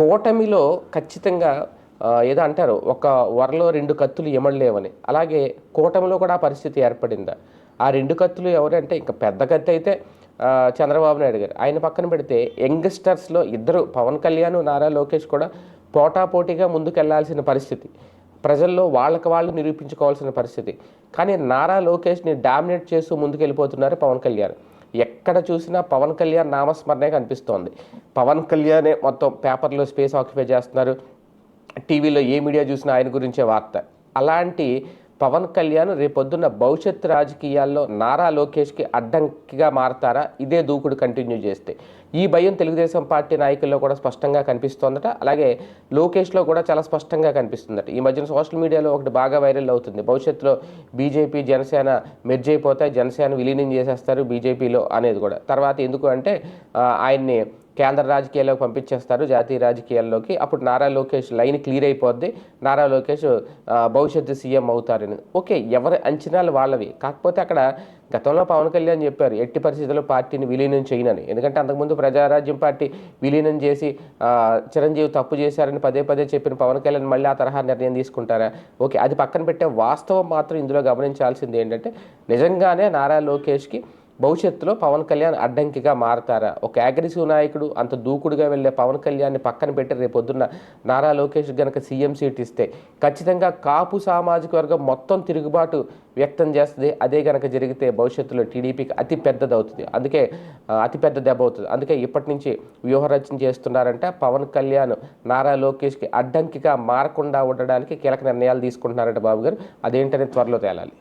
కూటమిలో ఖచ్చితంగా ఏదో అంటారు ఒక వరలో రెండు కత్తులు ఎమడలేవని అలాగే కూటమిలో కూడా ఆ పరిస్థితి ఏర్పడిందా? ఆ రెండు కత్తులు ఎవరంటే ఇంకా పెద్ద కత్తి అయితే చంద్రబాబు నాయుడు గారు. ఆయన పక్కన పెడితే యంగ్స్టర్స్లో ఇద్దరు పవన్ కళ్యాణ్ నారా లోకేష్ కూడా పోటాపోటీగా ముందుకెళ్ళాల్సిన పరిస్థితి. ప్రజల్లో వాళ్ళకి వాళ్ళు నిరూపించుకోవాల్సిన పరిస్థితి. కానీ నారా లోకేష్ని డామినేట్ చేస్తూ ముందుకెళ్ళిపోతున్నారు పవన్ కళ్యాణ్. ఎక్కడ చూసినా పవన్ కళ్యాణ్ నామస్మరణే కనిపిస్తోంది. పవన్ కళ్యాణే మొత్తం పేపర్లో స్పేస్ ఆక్యుపై చేస్తున్నారు. టీవీలో ఏ మీడియా చూసినా ఆయన గురించే వార్త. అలాంటి పవన్ కళ్యాణ్ రేపొద్దున్న భవిష్యత్ రాజకీయాల్లో నారా లోకేష్కి అడ్డంకిగా మారతారా? ఇదే దూకుడు కంటిన్యూ చేస్తే. ఈ భయం తెలుగుదేశం పార్టీ నాయకుల్లో కూడా స్పష్టంగా కనిపిస్తోందట. అలాగే లోకేష్లో కూడా చాలా స్పష్టంగా కనిపిస్తుందట. ఈ మధ్యన సోషల్ మీడియాలో ఒకటి బాగా వైరల్ అవుతుంది. భవిష్యత్తులో బీజేపీ జనసేన మెర్జ్ జనసేన విలీనం చేసేస్తారు బీజేపీలో అనేది కూడా. తర్వాత ఎందుకు అంటే ఆయన్ని కేంద్ర రాజకీయాల్లోకి పంపించేస్తారు జాతీయ రాజకీయాల్లోకి. అప్పుడు నారా లోకేష్ లైన్ క్లియర్ అయిపోద్ది. నారా లోకేష్ భవిష్యత్తు సీఎం అవుతారని. ఓకే ఎవరి అంచనాలు వాళ్ళవి. కాకపోతే అక్కడ గతంలో పవన్ కళ్యాణ్ చెప్పారు ఎట్టి పరిస్థితుల్లో పార్టీని విలీనం చేయనని. ఎందుకంటే అంతకుముందు ప్రజారాజ్యం పార్టీ విలీనం చేసి చిరంజీవి తప్పు చేశారని పదే పదే చెప్పిన పవన్ కళ్యాణ్ మళ్ళీ ఆ తరహా నిర్ణయం తీసుకుంటారా? ఓకే అది పక్కన పెట్టే వాస్తవం మాత్రం ఇందులో గమనించాల్సింది ఏంటంటే నిజంగానే నారా లోకేష్కి భవిష్యత్తులో పవన్ కళ్యాణ్ అడ్డంకిగా మారతారా? ఒక అగ్రెసివ్ నాయకుడు అంత దూకుడుగా వెళ్ళే పవన్ కళ్యాణ్ని పక్కన పెట్టి రేపొద్దున్న నారా లోకేష్ గనక సీఎం సీట్ ఇస్తే ఖచ్చితంగా కాపు సామాజిక వర్గం మొత్తం తిరుగుబాటు వ్యక్తం చేస్తుంది. అదే గనక జరిగితే భవిష్యత్తులో టీడీపీకి అతి పెద్దది అవుతుంది అందుకే అతిపెద్ద దెబ్బ అవుతుంది. అందుకే ఇప్పటి నుంచి వ్యూహరచన చేస్తున్నారంటే పవన్ కళ్యాణ్ నారా లోకేష్కి అడ్డంకిగా మారకుండా ఉండడానికి కీలక నిర్ణయాలు తీసుకుంటున్నారంట బాబు గారు అదేంటనే త్వరలో తేలాలి.